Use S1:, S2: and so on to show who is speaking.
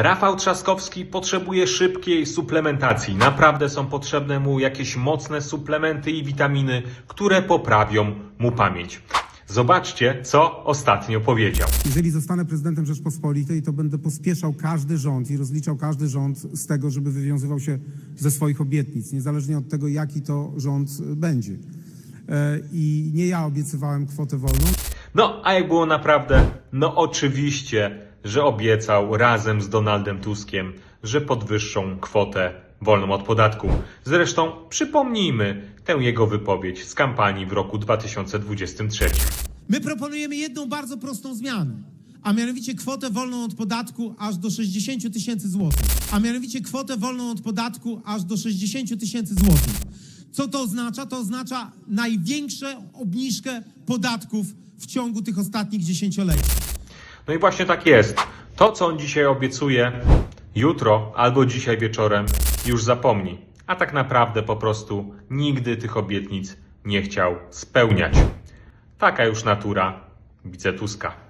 S1: Rafał Trzaskowski potrzebuje szybkiej suplementacji. Naprawdę są potrzebne mu jakieś mocne suplementy i witaminy, które poprawią mu pamięć. Zobaczcie, co ostatnio powiedział.
S2: Jeżeli zostanę prezydentem Rzeczpospolitej, to będę pospieszał każdy rząd i rozliczał każdy rząd z tego, żeby wywiązywał się ze swoich obietnic, niezależnie od tego, jaki to rząd będzie. E, I nie ja obiecywałem kwotę wolną,
S1: No, a jak było naprawdę? No oczywiście, że obiecał razem z Donaldem Tuskiem, że podwyższą kwotę wolną od podatku. Zresztą przypomnijmy tę jego wypowiedź z kampanii w roku 2023.
S3: My proponujemy jedną bardzo prostą zmianę, a mianowicie kwotę wolną od podatku aż do 60 tysięcy złotych. A mianowicie kwotę wolną od podatku aż do 60 tysięcy złotych. Co to oznacza? To oznacza największą obniżkę podatków w ciągu tych ostatnich dziesięcioleci.
S1: No i właśnie tak jest. To, co on dzisiaj obiecuje, jutro albo dzisiaj wieczorem już zapomni. A tak naprawdę po prostu nigdy tych obietnic nie chciał spełniać. Taka już natura wicetuska.